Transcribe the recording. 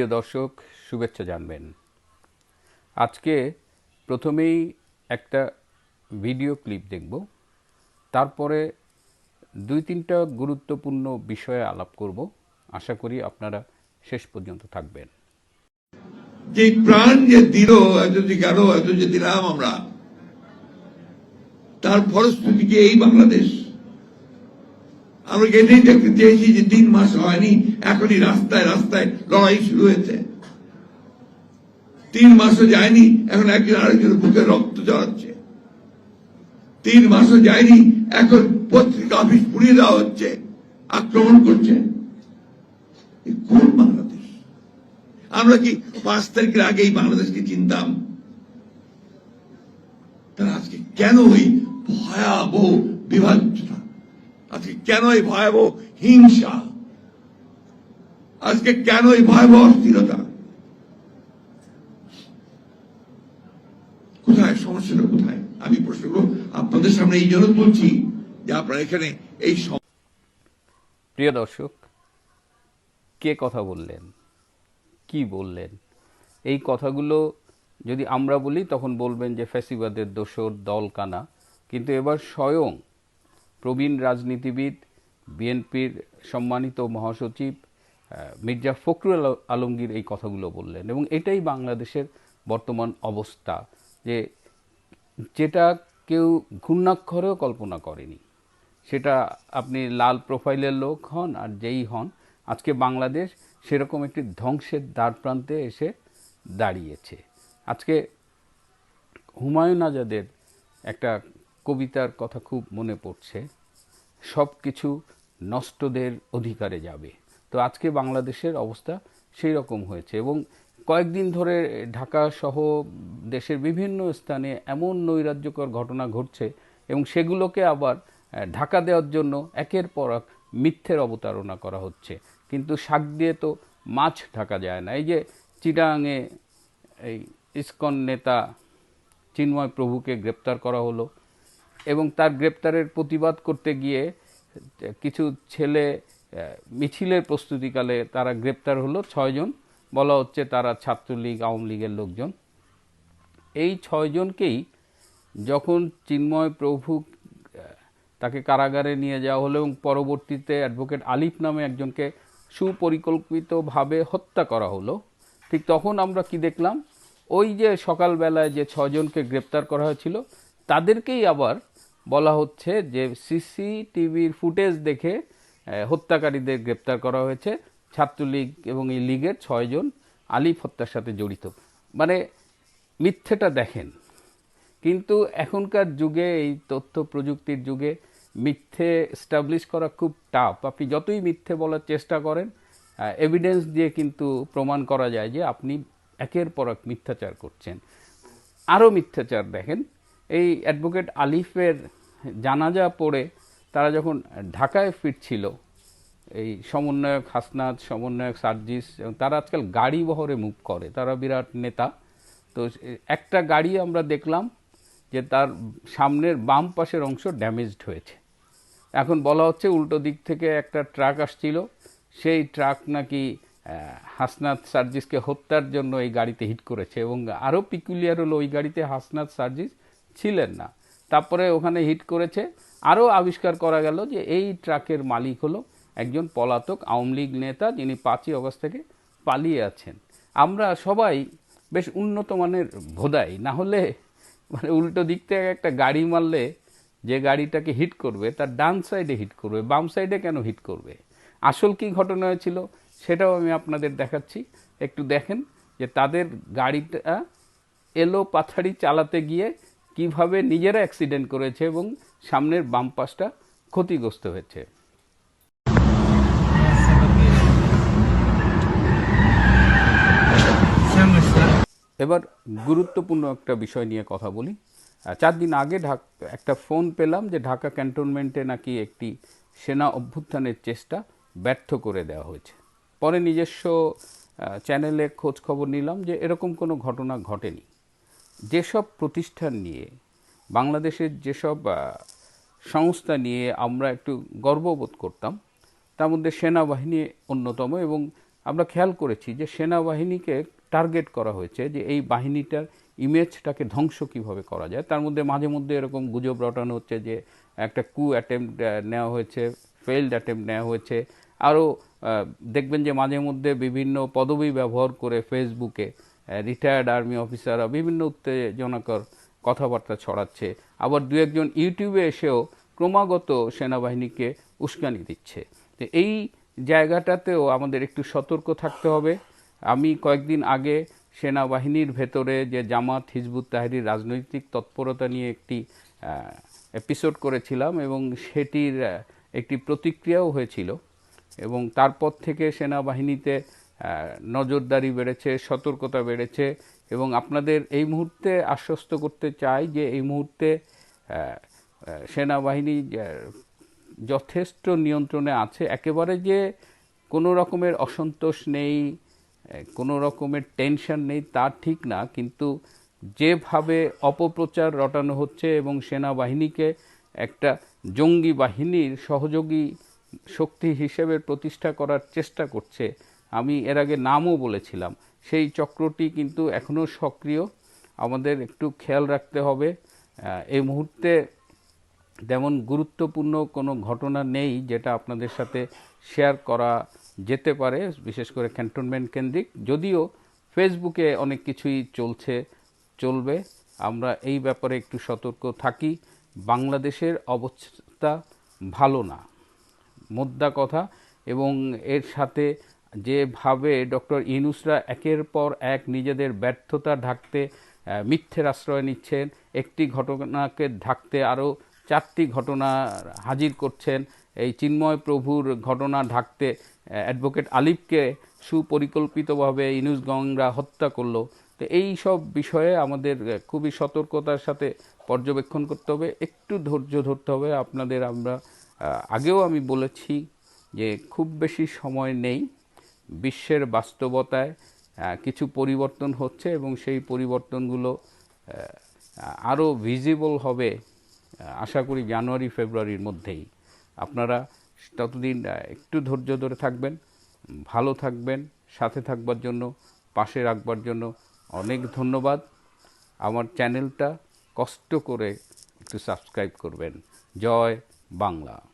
প্রিয় দর্শক, শুভেচ্ছা জানবেন। আজকে প্রথমেই একটা ভিডিও ক্লিপ দেখব। তারপরে দুই তিনটা গুরুত্বপূর্ণ বিষয়ে আলাপ করব। আশা করি আপনারা শেষ পর্যন্ত থাকবেন। যে প্রাণ যে দিল, এত যে গেল, এত যে দিলাম আমরা, তার ফলশ্রুতি কি এই বাংলাদেশ আমরা এটাই দেখতে চেয়েছি যে তিন মাস হয়নি, এখনই রাস্তায় রাস্তায় লড়াই শুরু হয়েছে। তিন মাসও যায়নি, এখন একজন আরেকজনের বুকে রক্ত জড়াচ্ছে তিন মাসও যায়নি, এখন পত্রিকা অফিস পুড়িয়ে দেওয়া হচ্ছে, আক্রমণ করছে। কোন বাংলাদেশ? আমরা কি পাঁচ তারিখের আগে এই বাংলাদেশকে চিনতাম? তারা আজকে কেন ওই ভয়াবহ বিভাজ্যতা আজকে কেন এই ভয়াবহ হিংসা? আজকে কেন এই ভয়াবহ অস্থিরতা? কোথায়? সমস্যাটা কোথায়? আমি প্রশ্নগুলো আপনাদের সামনে এই জন্য তুলছি যে আপনারা এখানে এই প্রিয় দর্শক, কে কথা বললেন? কি বললেন? এই কথাগুলো যদি আমরা বলি, তখন বলবেন যে ফ্যাসিবাদের দোসর দল কানা কিন্তু এবার স্বয়ং প্রবীণ রাজনীতিবিদ, বিএনপির সম্মানিত মহাসচিব মির্জা ফখরুল আল- আলমগীর এই কথাগুলো বললেন এবং এটাই বাংলাদেশের বর্তমান অবস্থা যে যেটা কেউ ঘূর্ণাক্ষরেও কল্পনা করেনি। সেটা আপনি লাল প্রোফাইলের লোক হন আর যেই হন, আজকে বাংলাদেশ সেরকম একটি ধ্বংসের দ্বার প্রান্তে এসে দাঁড়িয়েছে। আজকে হুমায়ুন আজাদের একটা কবিতার কথা খুব মনে পড়ছে। সব কিছু নষ্টদের অধিকারে যাবে। তো আজকে বাংলাদেশের অবস্থা সেই রকম হয়েছে এবং কয়েকদিন ধরে ঢাকা সহ দেশের বিভিন্ন স্থানে এমন নৈরাজ্যকর ঘটনা ঘটছে এবং সেগুলোকে আবার ঢাকা দেওয়ার জন্য একের পর এক মিথ্যের অবতারণা করা হচ্ছে। কিন্তু শাক দিয়ে তো মাছ ঢাকা যায় না। এই যে চিটাঙে এই ইস্কন নেতা চিন্ময় প্রভুকে গ্রেপ্তার করা হলো এবং তার গ্রেপ্তারের প্রতিবাদ করতে গিয়ে কিছু ছেলে মিছিলের প্রস্তুতিকালে তারা গ্রেপ্তার হলো ছয়জন বলা হচ্ছে তারা ছাত্রলীগ, আওয়ামী লীগের লোকজন। এই ছয়জনকেই যখন চিন্ময় প্রভু তাকে কারাগারে নিয়ে যাওয়া হলো এবং পরবর্তীতে অ্যাডভোকেট আলিফ নামে একজনকে সুপরিকল্পিতভাবে হত্যা করা হলো, ঠিক তখন আমরা কি দেখলাম? ওই যে সকালবেলায় যে ছজনকে গ্রেপ্তার করা হয়েছিল, তাদেরকেই আবার বলা হচ্ছে যে সিসিটিভির ফুটেজ দেখে হত্যাকারীদের গ্রেপ্তার করা হয়েছে। ছাত্রলীগ এবং এই লীগের ছয়জন আলিফ হত্যার সাথে জড়িত। মানে মিথ্যেটা দেখেন। কিন্তু এখনকার যুগে, এই তথ্য প্রযুক্তির যুগে মিথ্যে এস্টাবলিশ করা খুব টাফ আপনি যতই মিথ্যে বলার চেষ্টা করেন এভিডেন্স দিয়ে কিন্তু প্রমাণ করা যায় যে আপনি একের পর এক মিথ্যাচার করছেন। আরও মিথ্যাচার দেখেন। এই অ্যাডভোকেট আলিফের জানাজা পড়ে তারা যখন ঢাকায় ফিরছিল, এই সমন্বয়ক হাসনাত, সমন্বয়ক সার্জিস, এবং তারা আজকাল গাড়ি বহরে মুভ করে, তারা বিরাট নেতা। তো একটা গাড়ি আমরা দেখলাম যে তার সামনের বাম পাশের অংশ ড্যামেজড হয়েছে। এখন বলা হচ্ছে উল্টো দিক থেকে একটা ট্রাক আসছিল, সেই ট্রাক নাকি হাসনাত সার্জিসকে হত্যার জন্য এই গাড়িতে হিট করেছে, এবং আরও পিকুলিয়ার হলো, ওই গাড়িতে হাসনাত সার্জিস ছিলেন না। তারপরে ওখানে হিট করেছে। আরও আবিষ্কার করা গেল যে এই ট্রাকের মালিক হলো একজন পলাতক আওয়ামী লীগ নেতা যিনি পাঁচই অগস্ট থেকে পালিয়ে আছেন। আমরা সবাই বেশ উন্নত মানের ভোদাই। না হলে মানে উল্টো দিক থেকে একটা গাড়ি মারলে যে গাড়িটাকে হিট করবে, তার ডান সাইডে হিট করবে, বাম সাইডে কেন হিট করবে? আসল কি ঘটনা হয়েছিল সেটাও আমি আপনাদের দেখাচ্ছি। একটু দেখেন যে তাদের গাড়িটা এলো পাথাড়ি চালাতে গিয়ে কীভাবে নিজেরা অ্যাক্সিডেন্ট করেছে এবং সামনের বাম পাশটা ক্ষতিগ্রস্ত হয়েছে। এবার গুরুত্বপূর্ণ একটা বিষয় নিয়ে কথা বলি। চার দিন আগে ঢাক একটা ফোন পেলাম যে ঢাকা ক্যান্টনমেন্টে নাকি একটি সেনা অভ্যুত্থানের চেষ্টা ব্যর্থ করে দেওয়া হয়েছে। পরে নিজস্ব চ্যানেলে খোঁজ খবর নিলাম যে এরকম কোনো ঘটনা ঘটেনি। যেসব প্রতিষ্ঠান নিয়ে, বাংলাদেশের যেসব সংস্থা নিয়ে আমরা একটু গর্ববোধ করতাম, তার মধ্যে সেনাবাহিনী অন্যতম এবং আমরা খেয়াল করেছি যে সেনাবাহিনীকে টার্গেট করা হয়েছে যে এই বাহিনীটার ইমেজটাকে ধ্বংস কীভাবে করা যায়। তার মধ্যে মাঝে মধ্যে এরকম গুজব রটানো হচ্ছে যে একটা কু অ্যাটেম্প নেওয়া হয়েছে, ফেইল্ড অ্যাটেম্প নেওয়া হয়েছে। আরও দেখবেন যে মাঝে মধ্যে বিভিন্ন পদবি ব্যবহার করে ফেসবুকে রিটায়ার্ড আর্মি অফিসাররা বিভিন্ন উত্তেজনাকর কথাবার্তা ছড়াচ্ছে। আবার দু একজন ইউটিউবে এসেও ক্রমাগত সেনাবাহিনীকে উস্কানি দিচ্ছে। তো এই জায়গাটাতেও আমাদের একটু সতর্ক থাকতে হবে। আমি কয়েকদিন আগে সেনাবাহিনীর ভেতরে যে জামাত হিজবুত তাহরির রাজনৈতিক তৎপরতা নিয়ে একটি এপিসোড করেছিলাম এবং সেটির একটি প্রতিক্রিয়াও হয়েছিল এবং তারপর থেকে সেনাবাহিনীতে নজরদারি বেড়েছে, সতর্কতা বেড়েছে এবং আপনাদের এই মুহূর্তে আশ্বস্ত করতে চাই যে এই মুহূর্তে সেনাবাহিনী যথেষ্ট নিয়ন্ত্রণে আছে। একেবারে যে কোনো রকমের অসন্তোষ নেই কোনো রকমের টেনশন নেই তা ঠিক না, কিন্তু যেভাবে অপপ্রচার রটানো হচ্ছে এবং সেনাবাহিনীকে একটা জঙ্গি বাহিনীর সহযোগী শক্তি হিসেবে প্রতিষ্ঠা করার চেষ্টা করছে আমি এর আগে নামও বলেছিলাম। সেই চক্রটি কিন্তু এখনও সক্রিয়। আমাদের একটু খেয়াল রাখতে হবে। এই মুহূর্তে তেমন গুরুত্বপূর্ণ কোনো ঘটনা নেই যেটা আপনাদের সাথে শেয়ার করা যেতে পারে, বিশেষ করে ক্যান্টনমেন্ট কেন্দ্রিক। যদিও ফেসবুকে অনেক কিছুই চলছে, চলবে। আমরা এই ব্যাপারে একটু সতর্ক থাকি। বাংলাদেশের অবস্থা ভালো না, মোদ্দা কথা। এবং এর সাথে যেভাবে ডক্টর ইনুসরা একের পর এক নিজেদের ব্যর্থতা ঢাকতে মিথ্যের আশ্রয় নিচ্ছেন, একটি ঘটনাকে ঢাকতে আরও চারটি ঘটনা হাজির করছেন। এই চিন্ময় প্রভুর ঘটনা ঢাকতে অ্যাডভোকেট আলিফকে সুপরিকল্পিতভাবে ইনুস গংরা হত্যা করল। তো এই সব বিষয়ে আমাদের খুবই সতর্কতার সাথে পর্যবেক্ষণ করতে হবে, একটু ধৈর্য ধরতে হবে। আপনাদের আমরা আগেও আমি বলেছি যে খুব বেশি সময় নেই। বিশ্বের বাস্তবতায় কিছু পরিবর্তন হচ্ছে এবং সেই পরিবর্তনগুলো আরও ভিজিবল হবে আশা করি জানুয়ারি, ফেব্রুয়ারির মধ্যেই। আপনারা ততদিন একটু ধৈর্য ধরে থাকবেন, ভালো থাকবেন, সাথে থাকবার জন্য, পাশে রাখবার জন্য অনেক ধন্যবাদ। আমার চ্যানেলটা কষ্ট করে একটু সাবস্ক্রাইব করবেন। জয় বাংলা।